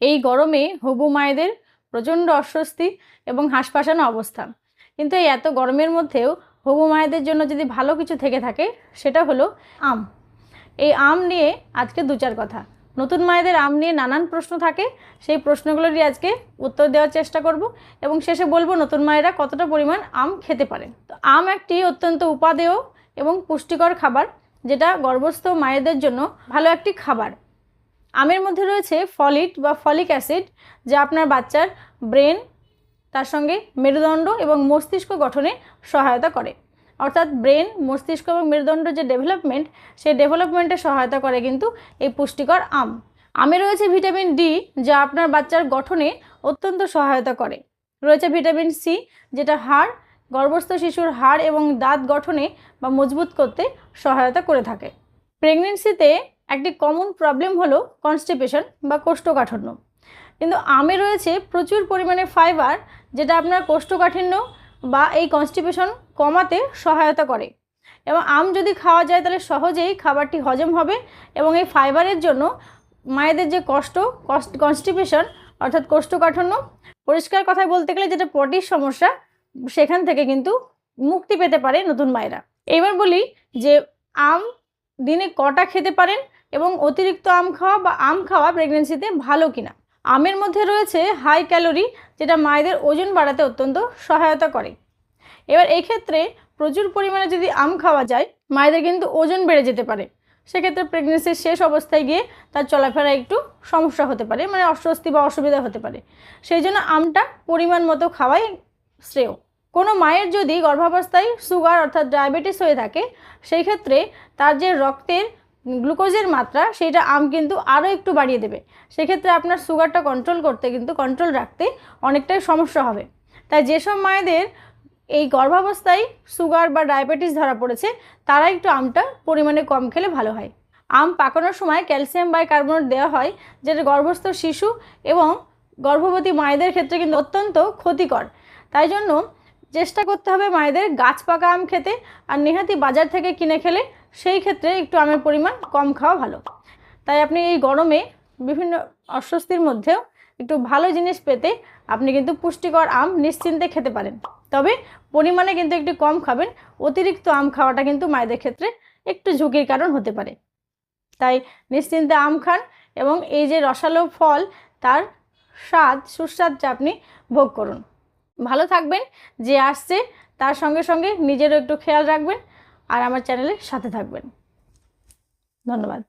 এই গরমে হবু মায়েদের প্রচণ্ড অস্বস্তি এবং হাঁসপাশানো অবস্থা। কিন্তু এই এত গরমের মধ্যেও হবু মায়েদের জন্য যদি ভালো কিছু থেকে থাকে, সেটা হলো আম। এই আম নিয়ে আজকে দু চার কথা। নতুন মায়েদের আম নিয়ে নানান প্রশ্ন থাকে। সেই প্রশ্নগুলোরই আজকে উত্তর দেওয়ার চেষ্টা করব এবং শেষে বলব নতুন মায়েরা কতটা পরিমাণ আম খেতে পারেন তো আম একটি অত্যন্ত উপাদেয় এবং পুষ্টিকর খাবার, যেটা গর্ভস্থ মায়েদের জন্য ভালো একটি খাবার। আমের মধ্যে রয়েছে ফলিট বা ফলিক অ্যাসিড, যা আপনার বাচ্চার ব্রেন, তার সঙ্গে মেরুদণ্ড এবং মস্তিষ্ক গঠনে সহায়তা করে। অর্থাৎ ব্রেন, মস্তিষ্ক এবং মেরুদণ্ড যে ডেভেলপমেন্ট, সেই ডেভেলপমেন্টে সহায়তা করে কিন্তু এই পুষ্টিকর আম। আমে রয়েছে ভিটামিন ডি, যা আপনার বাচ্চার গঠনে অত্যন্ত সহায়তা করে। রয়েছে ভিটামিন সি, যেটা হাড়, গর্ভস্থ শিশুর হাড় এবং দাঁত গঠনে বা মজবুত করতে সহায়তা করে থাকে। প্রেগনেন্সিতে একটি কমন প্রবলেম হলো কনস্টিপেশন বা কোষ্ঠকাঠিন্য। কিন্তু আমে রয়েছে প্রচুর পরিমাণে ফাইবার যেটা আপনার কোষ্ঠকাঠিন্য বা এই কনস্টিপেশন কমাতে সহায়তা করে। এবং আম যদি খাওয়া যায়, তাহলে সহজেই খাবারটি হজম হবে এবং এই ফাইবারের জন্য মায়েদের যে কষ্ট কনস্টিপেশন অর্থাৎ কোষ্ঠকাঠিন্য, পরিষ্কার কথায় বলতে গেলে যেটা পটির সমস্যা, সেখান থেকে কিন্তু মুক্তি পেতে পারে নতুন মায়েরা। এবার বলি যে, আম দিনে কটা খেতে পারেন? এবং অতিরিক্ত আম খাওয়া বা আম খাওয়া প্রেগনেন্সিতে ভালো কিনা? আমের মধ্যে রয়েছে হাই ক্যালোরি যেটা মায়েদের ওজন বাড়াতে অত্যন্ত সহায়তা করে। এবার ক্ষেত্রে প্রচুর পরিমাণে যদি আম খাওয়া যায়, মায়েদের কিন্তু ওজন বেড়ে যেতে পারে। সেক্ষেত্রে প্রেগনেন্সির শেষ অবস্থায় গিয়ে তার চলাফেরা একটু সমস্যা হতে পারে মানে অস্বস্তি বা অসুবিধা হতে পারে। সেই জন্য আমটা পরিমাণ মতো খাওয়াই শ্রেয়। কোনো মায়ের যদি গর্ভাবস্থায় সুগার অর্থাৎ ডায়াবেটিস হয়ে থাকে, সেই ক্ষেত্রে তার যে রক্তের গ্লুকোজের মাত্রা সেটা আম কিন্তু আরও একটু বাড়িয়ে দেবে। সেক্ষেত্রে আপনার সুগারটা কন্ট্রোল করতে কিন্তু কন্ট্রোল রাখতে অনেকটাই সমস্যা হবে। তাই যেসব মায়েদের এই গর্ভাবস্থায় সুগার বা ডায়াবেটিস ধরা পড়েছে, তারা একটু আমটা পরিমাণে কম খেলে ভালো হয়। আম পাকানোর সময় ক্যালসিয়াম বাইকার্বনেট দেওয়া হয়, যেটা গর্ভস্থ শিশু এবং গর্ভবতী মায়েদের ক্ষেত্রে কিন্তু অত্যন্ত ক্ষতিকর। তাই জন্য চেষ্টা করতে হবে মায়েদের গাছ পাকা আম খেতে আর নেহাতি বাজার থেকে কিনে খেলে সেই ক্ষেত্রে একটু আমের পরিমাণ কম খাওয়া ভালো। তাই আপনি এই গরমে বিভিন্ন অস্বস্তির মধ্যেও একটু ভালো জিনিস পেতে আপনি কিন্তু পুষ্টিকর আম নিশ্চিন্তে খেতে পারেন। তবে পরিমাণে কিন্তু একটু কম খাবেন, অতিরিক্ত আম খাওয়াটা কিন্তু মায়েদের ক্ষেত্রে একটু ঝুঁকির কারণ হতে পারে। তাই নিশ্চিন্তে আম খান এবং এই যে রসালো ফল, তার স্বাদ সুস্বাদটা আপনি ভোগ করুন। ভালো থাকবেন, যে আসছে তার সঙ্গে সঙ্গে নিজেরও একটু খেয়াল রাখবেন আর আমার চ্যানেলের সাথে থাকবেন। ধন্যবাদ।